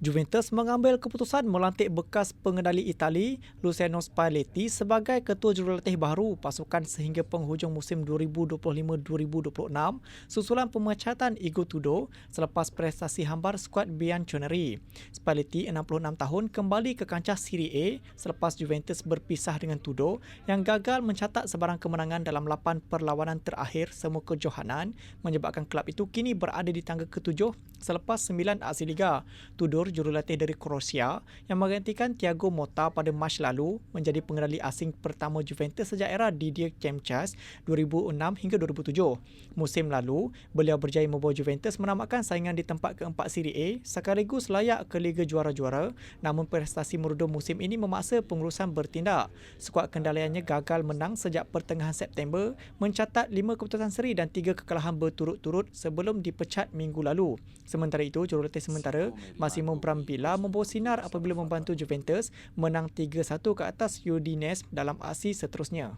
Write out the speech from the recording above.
Juventus mengambil keputusan melantik bekas pengendali Itali Luciano Spalletti sebagai ketua jurulatih baru pasukan sehingga penghujung musim 2025-2026 susulan pemecatan Igo Tudor selepas prestasi hambar skuad Bianconeri. Spalletti 66 tahun kembali ke kancah Serie A selepas Juventus berpisah dengan Tudor yang gagal mencatat sebarang kemenangan dalam 8 perlawanan terakhir semua kejohanan menyebabkan kelab itu kini berada di tangga ketujuh selepas 9 aksi liga. Tudor jurulatih dari Kroasia yang menggantikan Thiago Motta pada Mac lalu menjadi pengendali asing pertama Juventus sejak era Didier Kemchas 2006 hingga 2007. Musim lalu, beliau berjaya membawa Juventus menamatkan saingan di tempat keempat Serie A sekaligus layak ke Liga Juara-Juara namun prestasi merudu musim ini memaksa pengurusan bertindak. Skuad kendaliannya gagal menang sejak pertengahan September mencatat 5 keputusan seri dan 3 kekalahan berturut-turut sebelum dipecat minggu lalu. Sementara itu, jurulatih sementara masih Bram Bila membawa sinar apabila membantu Juventus menang 3-1 ke atas Udinese dalam aksi seterusnya.